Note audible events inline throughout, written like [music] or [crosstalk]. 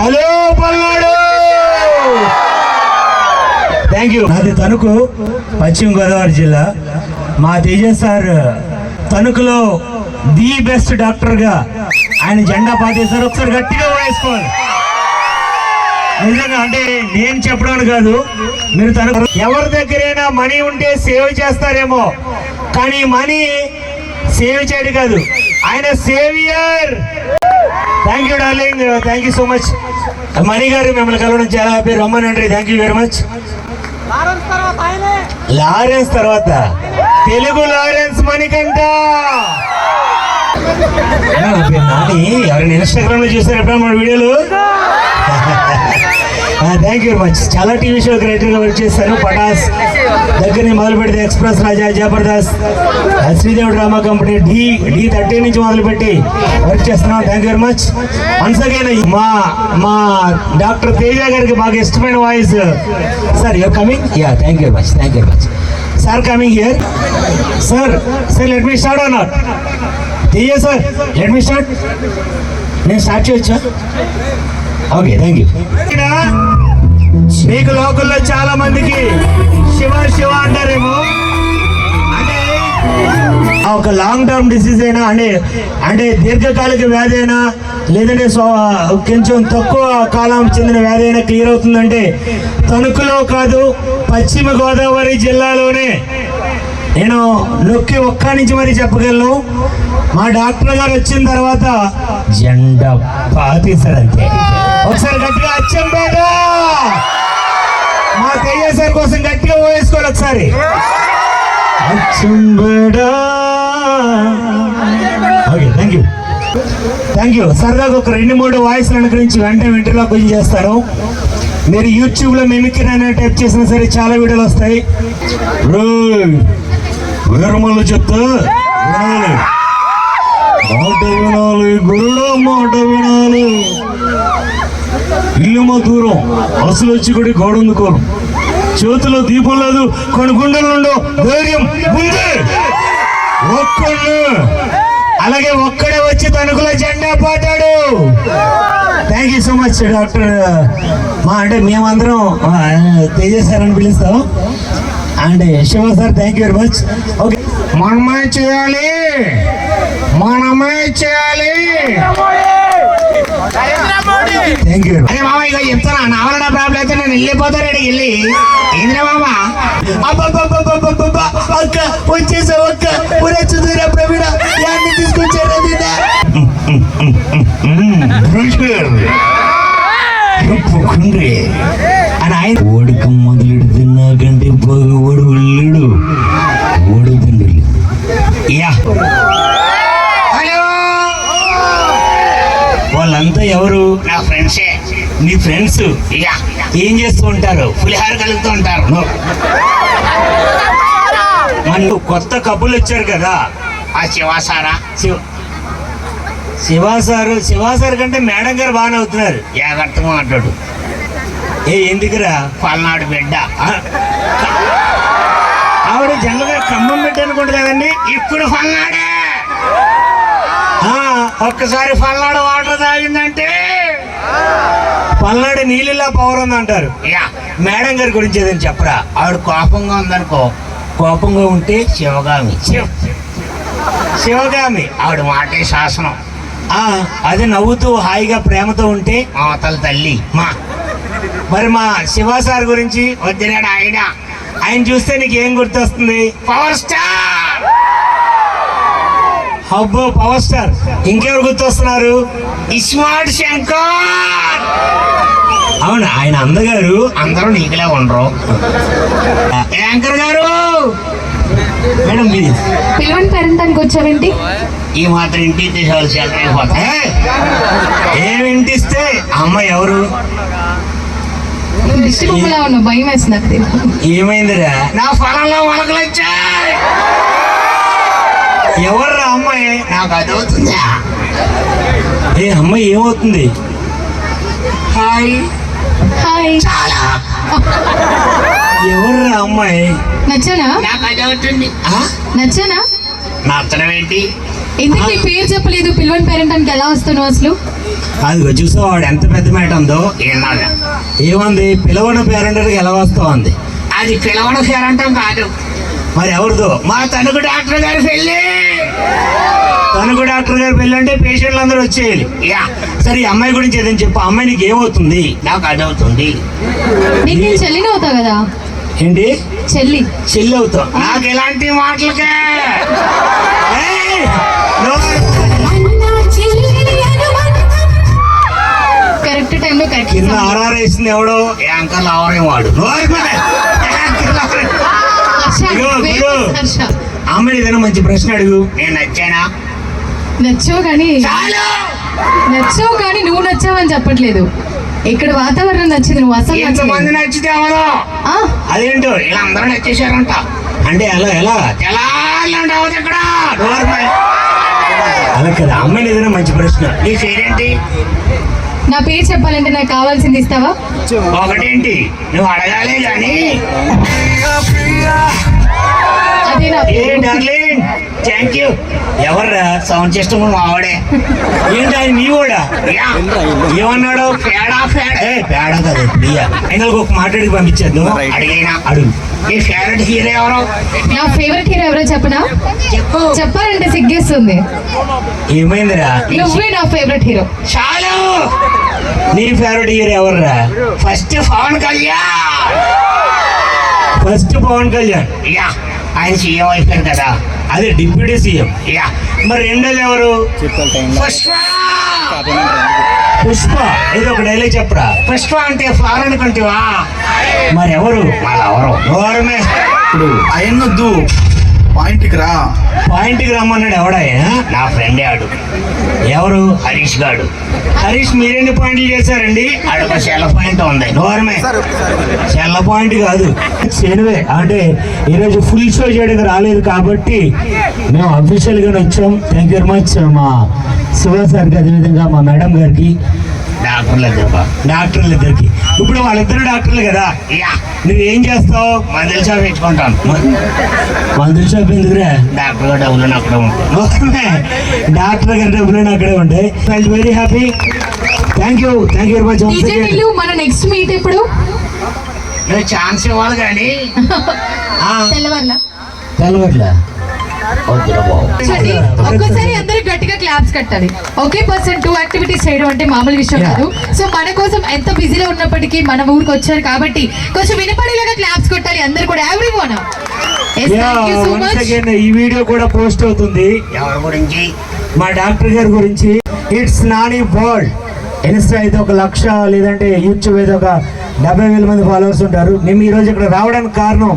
Hello Palnadu! Thank you నాది తణుకు పశ్చిమ గోదావరి జిల్లా. మా తేజస్ సార్ తణుకులో ది బెస్ట్ డాక్టర్గా ఆయన జెండా పాతేశారు. ఒకసారి గట్టిగా వేసుకోవాలి నిజంగా అంటే నేను చెప్పడానికి కాదు మీరు తన ఎవరి దగ్గరైనా మనీ ఉంటే సేవ్ చేస్తారేమో. కానీ మనీ సేవ్ చేయడం కాదు. ఆయన saviour. Thank you darling thank you so much Mani garu మిమ్మల్ని కలవడం చాలా హ్యాపీ రమ్మనండి thank you very much Lawrence తర్వాత తెలుగు లారెన్స్ పేరు నాని ఎవరైనా ఇన్స్టాగ్రామ్లో చూసారు ఎప్పుడన్నా మన వీడియోలు? [laughs] [laughs] థ్యాంక్ యూ వెరీ మచ్ చాలా టీవీ షో రైటర్గా గా వర్క్ చేశాను పటాస్ దగ్గరని మొదలు పెడితే express Raja Jabardasth Sridevi drama company D D thirty నుంచి మొదలుపెట్టి వర్క్ చేస్తున్నాం. Thank you very much once again మా మా డాక్టర్ తేజ గారికి బాగా ఇష్టమైన voice. Sir your coming yeah thank you very much thank you very much sir coming here sir sir let me start అన్నారు Teja sir let me start నేను start చేయొచ్చా? Okay thank you మీకు లోకల్లో చాలా మందికి శివ శివ అంటారేమో. అంటే ఒక లాంగ్ టర్మ్ డిసీజ్ అయినా అంటే అంటే దీర్ఘకాలిక వ్యాధి అయినా లేదంటే సో కొంచెం తక్కువ కాలం చెందిన వ్యాధి అయినా క్లియర్ అవుతుందంటే తణుకులో కాదు పశ్చిమ గోదావరి జిల్లాలోనే నేను నొక్కి ఒక్క నుంచి మరి చెప్పగలను. మా డాక్టర్ గారు వచ్చిన తర్వాత జెండా పాతేశారంతే ఒకసారి గట్టిగా అచ్చంపేట మా తెయ్య కోసం గట్టిగా వేసుకోవాలి ఒకసారి. Achampet okay thank you thank you సరదాగా ఒక రెండు మూడు వాయిస్లు అనుకరించి వెంటనే వెంటనే కొంచెం చేస్తారు మీరు యూట్యూబ్లో మిమిక్రీ అనే టైప్ చేసినా సరే చాలా వీడియోలు వస్తాయి. రేయ్, చెప్తా. మాట వినాలి గురుడా మాట వినాలి. ఇల్లు మా దూరం అసలు వచ్చి కూడా గోడందుకోరు చేతిలో దీపం లేదు కొన్ని గుండెలు ఉండవు. ధైర్యం ఉంది. ఒక్కళ్ళు అలాగే ఒక్కడే వచ్చి తణుకుల జెండా పాటాడు. Thank you so much doctor. మా అంటే మేమందరం ఆ, తేజ సార్ అని పిలుస్తాం. And Siva sir thank you very much okay మనమే చేయాలి. మనమే చేయాలి. థ్యాంక్ యూ అరే మామ ఇక చెప్తానా నా ప్రాబ్లం అయితే నేను వెళ్ళిపోతాను ఇక్కడికి వెళ్ళి. ఏంద్రా మామ? అక్క వచ్చేసా అక్క పురచ్చు దూర ప్రవీణ యాన్ని తీసుకొచ్చారా ఒప్పుకుండ్రి అని ఆయన ఓడిక మొదలెడితే నాకంటే బాగా ఓడి వెళ్ళాడు ఓడి తండ్రి యా హలో వాళ్ళంతా ఎవరు? నా ఫ్రెండ్సే. నీ ఫ్రెండ్స్? యా ఏం చేస్తూ ఉంటారు? పులిహార కలుగుతూ ఉంటారు. No. మన కొత్త కబుర్లు వచ్చారు కదా. ఆ శివాసారా. శివ శివా సారు శివా సార్ కంటే మేడం గారు బాగానే అవుతున్నారు. జాగ్రత్తగా మాట్లాడు ఏ ఎందుకురా? పల్నాడు బిడ్డ. ఆవిడ జనరల్గా ఖమ్మం పెట్టి అనుకుంటు కదండి. ఇప్పుడు పల్నాడే. ఒక్కసారి పల్నాడు వాటర్ తాగిందంటే? పల్నాడు నీళ్ళలా పవర్ ఉంది అంటారు యా. మేడం గారి గురించి ఏదైనా చెప్పరా? ఆవిడ కోపంగా ఉందనుకో. కోపంగా ఉంటే శివగామి. శివ. శివగామి. ఆవిడ మాటే శాసనం. ఆ, అది నవ్వుతూ హాయిగా ప్రేమతో ఉంటే? అవతల తల్లి మా. మరి మా శివ సార్ గురించి? వద్దినాడు ఆయన. ఆయన చూస్తే నీకు ఏం గుర్తొస్తుంది? Power star! అబ్బో పవర్ స్టార్ ఇంకెవరు గుర్తొస్తున్నారు? ఇస్మార్ట్ శంకర్! అవును ఆయన అందగారు అందరూ నీకులే ఉండరు. యాంకర్ గారు? మేడం మీది పిలవని పేరెంటానికి వచ్చావేంటి? ఈ మాత్రం ఇంటికి తీసేవాళ్ళు సెలవు అయిపోతాయి ఏ, ఏం ఇంటిస్తే? అమ్మ ఎవరు? భయం వేస్తుంది నాకు ఏమైందిరా? నా పొలంలో మొలకలు వచ్చాయి ఎవర్రా అమ్మాయి? నాకు అది అవుతుందా? ఏ అమ్మాయి ఏమవుతుంది? హాయ్. హాయ్. చాలా. ఎవర్రా అమ్మాయి? నచ్చానా? నాకు అది అవుతుంది. ఆ? నచ్చానా? నచ్చడం ఏంటి? ఎందుకు నీ పేరు చెప్పలేదు? పిలవని పేరెంటానికి ఎలా వస్తున్నావు అసలు? అదిగో చూసావా వాడు ఎంత పెద్ద మాట ఉందో? ఏముంది? పిలవని పేరెంటర్కి ఎలా వస్తా ఉంది అది పిలవడం పేరంటం కాదు. మరి ఎవరిదో? మా తణుకు డాక్టర్ గారి పెళ్ళి. తనుకు డాక్టర్ గారు పెళ్ళంటే పేషెంట్లు అందరూ వచ్చేయాలి. యా సరే ఈ అమ్మాయి గురించి ఏదని చెప్పు. అమ్మాయి నీకు ఏమవుతుంది? నాకు అదవుతుంది నీకు నేను చెల్లిని అవుతావు కదా? ఏంటి? చెల్లి. చెల్లి అవుతావు. నాకు ఇలాంటి మాటలకే? ఏయ్! నోరు! కరెక్ట్ టైంలో కరెక్ట్ కింద ఆర్ఆర్ వేసింది ఎవడో? యాంకర్ లావరేం వాడు. నోరు మీద! యాంకర్ లావరేం. హర్ష ఇదిగో, famous ఇదిగో. హర్ష. ఆ అమ్మాయిని ఏదైనా మంచి ప్రశ్న అడుగు. నేను నచ్చానా? నచ్చావు కానీ చాలు! నచ్చావు కానీ నువ్వు నచ్చావని చెప్పట్లేదు. ఇక్కడ వాతావరణం నచ్చింది నువ్వు అసలు ఎంతమంది. నచ్చితే ఆ, అదేంటో ఇలా అందరూ నచ్చేసారంట అంటే ఎలా ఎలా? ఎలా ఇక్కడ! అలా కదా ఆ అమ్మాయిని ఏదైనా మంచి ప్రశ్న. నీ పేరేంటి? నా పేరు చెప్పాలంటే నాకు కావాల్సింది ఇస్తావా? ఒకటేంటి? నువ్వు అడగాలే కానీ థ్యాంక్ యూ. ఎవర్రా? సౌండ్ సిస్టమ్ మావాడే. ఏంటి ఆయన నీ కూడా. ఏమన్నాడు? పేడా పేడ. ఏ పేడ కదా బియ్య ఫైనల్ ఒక మాట్లాడి పంపించేద్దాం అడిగినా? అడుగు. నీ ఫేవరెట్ హీరో ఎవరు? నా ఫేవరెట్ హీరో ఎవరో చెప్పనా? చెప్పు. చెప్పాలంటే సిగ్గేస్తుంది. ఏమైందిరా? నువ్వే నా ఫేవరెట్ హీరో చాలు. నీ ఫేవరెట్ హీరో ఎవర్రా? First Pawan Kalyan. First Pawan Kalyan. Ya ఆయన సీఎం అయిపోయారు కదా. అదే డిప్యూటీ సీఎం యా. మరి రెండోది ఎవరు? పుష్ప. పుష్ప ఏదో ఒక డైలాగ్ చెప్పరా? పుష్ప అంటే ఫ్లవర్ అనుకుంటావా మరి ఎవరు మళ్ళీ ఎవరు ఎవరమే? ఇప్పుడు అయన్నొద్దు పాయింట్కి రా. పాయింట్కి రమ్మన్నాడు ఎవడాయన నా ఫ్రెండే ఆడు. ఎవరు? హరీష్ గాడు. హరీష్ మీరెన్ని పాయింట్లు చేశారండి? ఆడొక సెల్ పాయింట్ ఉంది. నోరమే చాలా పాయింట్ కాదు. చేనువే అంటే ఈరోజు ఫుల్ షో చేయడానికి రాలేదు కాబట్టి మేము అఫీషియల్గా వచ్చాం. థ్యాంక్ యూ వెరీ మచ్ మా సుభాష్ సార్కి అదేవిధంగా మా మేడం గారికి. డాక్టర్ల దెబ్బ డాక్టర్లు ఇద్దరికి ఇప్పుడు వాళ్ళిద్దరు డాక్టర్లు కదా? యా. నువ్వేం చేస్తావు? మందులు షాప్ పెట్టుకుంటాను. మందుల షాప్ ఎందుకురా? డాక్టర్ డబ్బులు అక్కడ ఉంటాయి. డాక్టర్ గారి డబ్బులు అక్కడే ఉంటాయి. Very happy thank you thank you very much మన నెక్స్ట్ మీట్ ఎప్పుడు? నువ్వు ఛాన్స్ ఇవ్వాలి కానీ. [laughs] తెల్లవారులా. చూడండి ఒక్కసారి అందరూ గట్టిగా క్లాప్స్ కట్టాలి. ఒకే పర్సన్ టూ యాక్టివిటీస్ చేయడం అంటే మామూలు విషయం. కాదు. సో మన కోసం ఎంత బిజీలో ఉన్నప్పటికీ మన ఊరికి వచ్చారు కాబట్టి కొంచెం వినపడేలాగా క్లాప్స్ కొట్టాలి అందరూ కూడా. ఎవ్రీ వన్ సో మచ్ ఈ వీడియో కూడా పోస్ట్ అవుతుంది. ఎవరి గురించి? మా డాక్టర్ గారి గురించి. ఇట్స్ నాని వరల్డ్ ఇన్స్టా అయితే ఒక లక్ష లేదంటే యూట్యూబ్ అయితే ఒక డెబ్బై వేల మంది ఫాలోవర్స్ ఉంటారు. మేము ఈరోజు ఇక్కడ రావడానికి కారణం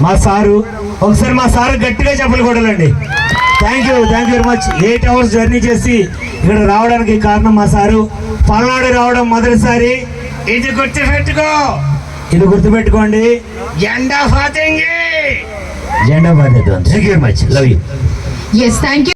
మా సారు ఒకసారి మా సారు గట్టిగా చెప్పలు కొడాలండి thank you thank you very much eight hours journey చేసి ఇక్కడ రావడానికి కారణం మా సారు. పల్నాడు రావడం మొదటిసారి. ఇది గుర్తు పెట్టుకో ఇది గుర్తుపెట్టుకోండి. జెండా ఫాతింగ్ జెండా thank you very much love you yes thank you